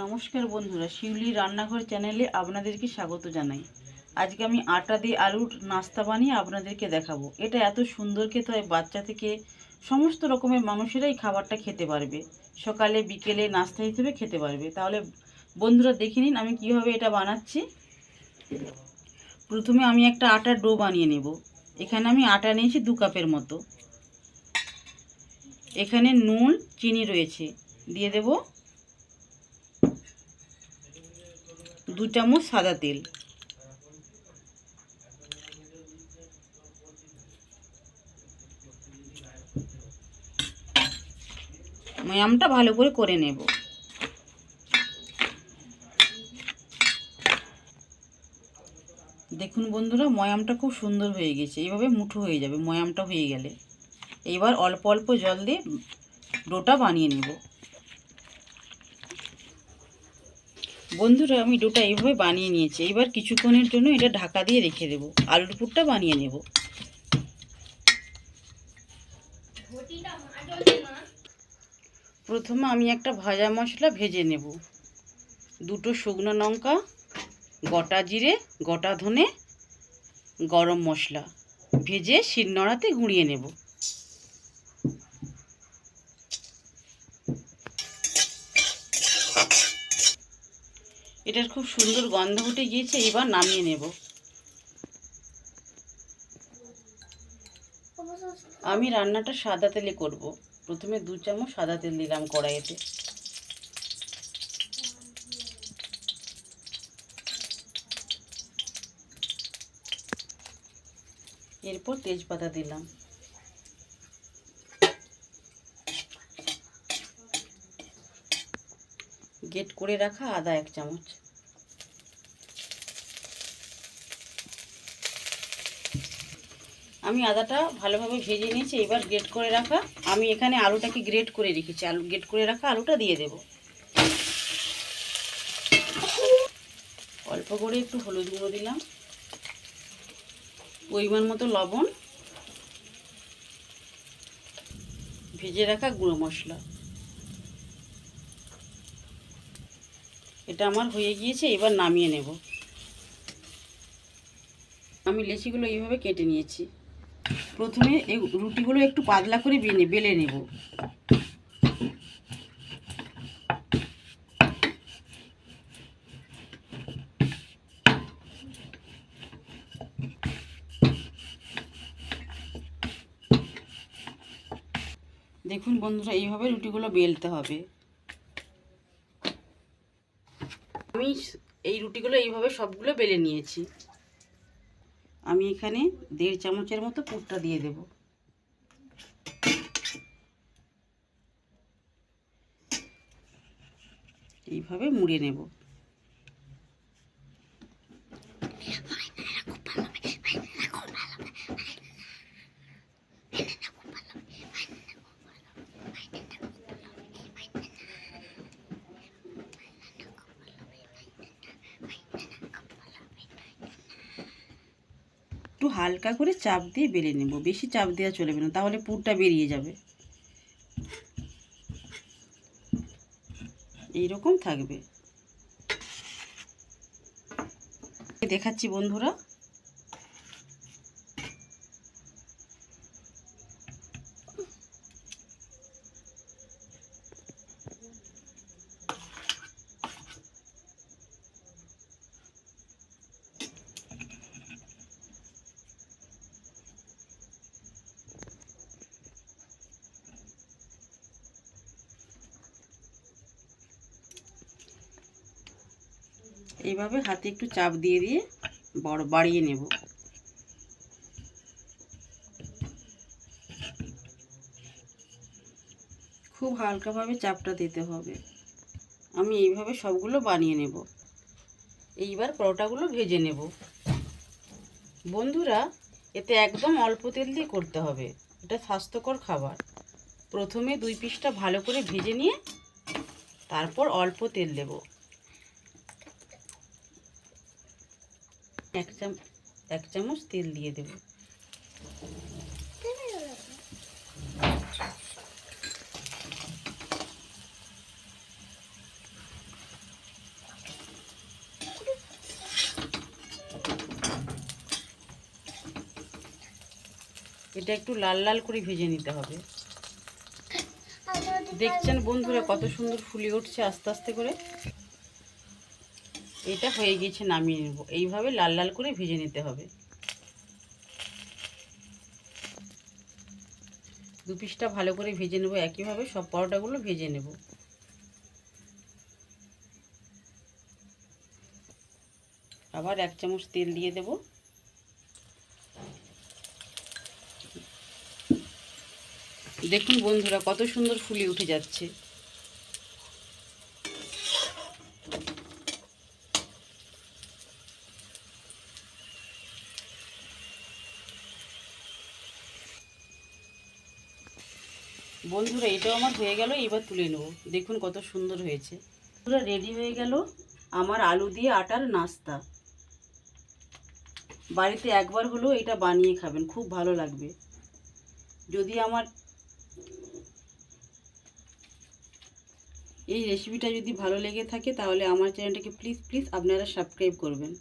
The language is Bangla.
নমস্কার বন্ধুরা, শিউলি রান্নাঘর চ্যানেলে আপনাদেরকে স্বাগত জানাই। আজকে আমি আটা দিয়ে আলুর নাস্তা বানিয়ে আপনাদেরকে দেখাবো। এটা এত সুন্দর খেতে হয়, বাচ্চা থেকে সমস্ত রকমের মানুষেরাই খাবারটা খেতে পারবে। সকালে, বিকেলে নাস্তা হিসেবে খেতে পারবে। তাহলে বন্ধুরা দেখে নিন আমি কীভাবে এটা বানাচ্ছি। প্রথমে আমি একটা আটার ডো বানিয়ে নেব। এখানে আমি আটা নিয়েছি দু কাপের মতো। এখানে নুন, চিনি রয়েছে। দিয়ে দেব দু চামচ সাদা তেল। ময়ামটা ভালো করে করে নেব। দেখুন বন্ধুরা, ময়ামটা খুব সুন্দর হয়ে গেছে। এইভাবে মুঠো হয়ে যাবে, ময়ামটা হয়ে গেলে। এবার অল্প অল্প জল দিয়ে ডোটা বানিয়ে নেব। বন্ধুরা, আমি ডোটা এইভাবে বানিয়ে নিয়েছি। এবার কিছুক্ষণের জন্য এটা ঢাকা দিয়ে রেখে দেব। আলুর পুরটা বানিয়ে নেব। প্রথমে আমি একটা ভাজা মশলা ভেজে নেব। দুটো শুকনো লঙ্কা, গোটা জিরে, গোটা ধনে, গরম মশলা ভেজে শিলনোড়াতে গুঁড়িয়ে নেব। এটার খুব সুন্দর গন্ধ উঠে গিয়েছে, এবার নামিয়ে নেব। আমি রান্নাটা সাদা তেলে করব। প্রথমে দু চামচ সাদা তেল দিলাম কড়াইতে। এরপর তেজপাতা দিলাম। গেট করে রাখা আদা এক চামচ। আমি আদাটা ভালোভাবে ভেজে নিয়েছি, এবার গ্রেট করে রাখা। আমি এখানে আলুটাকে গ্রেট করে রেখেছি। আলু গ্রেট করে রাখা আলুটা দিয়ে দেব। অল্প করে একটু হলুদ গুঁড়ো দিলাম। পরিমাণ মতো লবণ। ভেজে রাখা গুঁড়ো মশলা। এটা আমার হয়ে গিয়েছে, এবার নামিয়ে নেব। আমি লেচিগুলো এইভাবে কেটে নিয়েছি। প্রথমে এই রুটিগুলো একটু পাতলা করে বেনে বেলে নেব। দেখুন বন্ধুরা, এইভাবে রুটিগুলো বেলতে হবে। আমি এই রুটিগুলো এইভাবে সবগুলো বেলে নিয়েছি। আমি এখানে দেড় চামচের মতো পুরটা দিয়ে দেব। এইভাবে মুড়ে নেব। হালকা করে চাপ দিয়ে বেলে নেব। বেশি চাপ দেওয়া চলবে না, তাহলে পুরটা বেরিয়ে যাবে। এইরকম থাকবে। দেখাচ্ছি বন্ধুরা। এইভাবে হাতে একটু চাপ দিয়ে দিয়ে বড় বাড়িয়ে নেব। খুব হালকাভাবে চাপটা দিতে হবে। আমি এইভাবে সবগুলো বানিয়ে নেব। এইবার পরোটাগুলো ভেজে নেব। বন্ধুরা, এতে একদম অল্প তেল দিয়ে করতে হবে। এটা স্বাস্থ্যকর খাবার। প্রথমে দুই পিসটা ভালো করে ভেজে নিয়ে তারপর অল্প তেল দেব। এক চামচ এক চামচ তেল দিয়ে দেব। এটা একটু লাল লাল করে ভেজে নিতে হবে। দেখছেন বন্ধুরা কত সুন্দর ফুলে উঠছে আস্তে আস্তে করে? এটা হয়ে গেছে নামিয়ে নেব। এইভাবে লাল লাল করে ভেজে নিতে হবে। দু পিসটা ভালো করে ভেজে নেব, একইভাবে সব পরোটাগুলো ভেজে নেব। আবার এক চামচ তেল দিয়ে দেব। দেখুন বন্ধুরা, কত সুন্দর ফুলে উঠে যাচ্ছে। বন্ধুরা, এটাও আমার হয়ে গেল, এবার তুলে নেব। দেখুন কত সুন্দর হয়েছে। পুরো রেডি হয়ে গেল আমার আলু দিয়ে আটার নাস্তা। বাড়িতে একবার হলেও এটা বানিয়ে খাবেন, খুব ভালো লাগবে। যদি আমার এই রেসিপিটা যদি ভালো লেগে থাকে, তাহলে আমার চ্যানেলটাকে প্লিজ প্লিজ আপনারা সাবস্ক্রাইব করবেন।